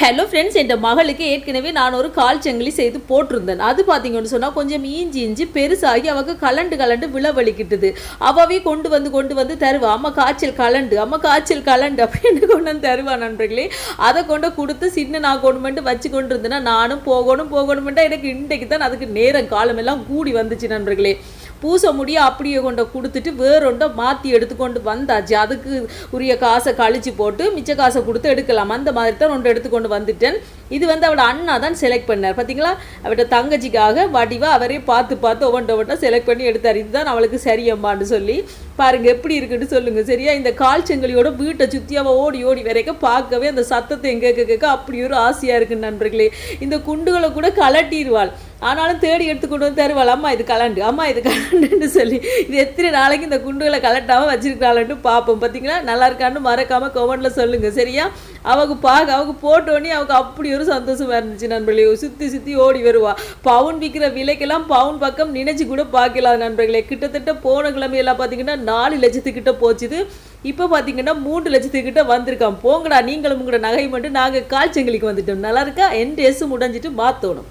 Hello friends என் மகளுக்கு ஏற்கனவே நான் ஒரு கால் சங்கிலி செய்து போட்டிருந்தேன். அது பார்த்தீங்கன்னு சொன்னால் கொஞ்சம் இஞ்சி இஞ்சி பெருசாகி அவக்கு கலண்டு கலண்டு விழவழிக்கிட்டுது. அவவே கொண்டு வந்து கொண்டு வந்து தருவா. அம்மா காய்ச்சல் கலண்டு அம்மா காய்ச்சல் கலண்டு அப்படின்னு கொண்டு வந்து தருவா நண்பர்களே? அதை கொண்டு கொடுத்து சின்ன நான் கொண்டு மட்டும் வச்சு கொண்டு இருந்தேன்னா நானும் போகணும் போகணுமெண்டா எனக்கு இன்றைக்கு தான் அதுக்கு நேரம் காலமெல்லாம் கூடி வந்துச்சு நண்பர்களே. பூச முடியும் அப்படியே கொண்டு கொடுத்துட்டு வேறொண்டை மாற்றி எடுத்துக்கொண்டு வந்தாச்சு அதுக்கு உரிய காசை கழிச்சு போட்டு மிச்ச காசை கொடுத்து எடுக்கலாம். அந்த மாதிரி தான் ஒன்று எடுத்துக்கொண்டு வந்துட்டேன். இது வந்து அவட அண்ணா தான் செலக்ட் பண்ணார். பார்த்தீங்களா அவட்ட தங்கச்சிக்காக வடிவாக அவரே பார்த்து பார்த்து ஒவ்வொன்றை ஒவ்வொன்றா செலக்ட் பண்ணி எடுத்தார். இதுதான் அவளுக்கு சரியம்மான்னு சொல்லி. பாருங்க எப்படி இருக்குன்னு சொல்லுங்க. சரியா? இந்த கால் செங்கலியோட வீட்டை சுற்றி அவள் ஓடி ஓடி வரைக்கும் பார்க்கவே அந்த சத்தத்தை எங்க கேட்க அப்படி ஒரு ஆசையாக இருக்குன்னு நண்பர்களே. இந்த குண்டுகளை கூட கலட்டிடுவாள் ஆனாலும் தேடி எடுத்து கொண்டு வந்து தருவாள். அம்மா இது கலண்டு. அம்மா இது கலண்டுன்னு சொல்லி இது எத்தனை நாளைக்கு இந்த குண்டுகளை கலட்டாமல் வச்சிருக்காளன்ட்டு பார்ப்போம் பார்த்தீங்களா நல்லா இருக்கான்னு மறக்காமல் கமெண்ட்ல சொல்லுங்கள் சரியா? அவங்க பார்க்க அவங்க போட்டோன்னே அவங்க அப்படி ஒரு சந்தோஷமாக இருந்துச்சு நண்பர்களே. சுற்றி சுற்றி ஓடி வருவா. பவுன் விற்கிற விலைக்கெல்லாம் பவுன் பக்கம் நினைச்சு கூட பார்க்கலாம் நண்பர்களே. கிட்டத்தட்ட போன கிழமையெல்லாம் பார்த்தீங்கன்னா நாலு லட்சத்துக்கிட்ட போச்சுது. இப்போ பார்த்தீங்கன்னா மூன்று லட்சத்துக்கிட்ட வந்திருக்கான் போங்கடா நீங்களும் உங்களோட நகை மட்டும் நாங்கள் கால் செங்கலிக்கு வந்துட்டோம். நல்லா இருக்கா? என் டேஸும் முடிஞ்சிட்டு மாற்றணும்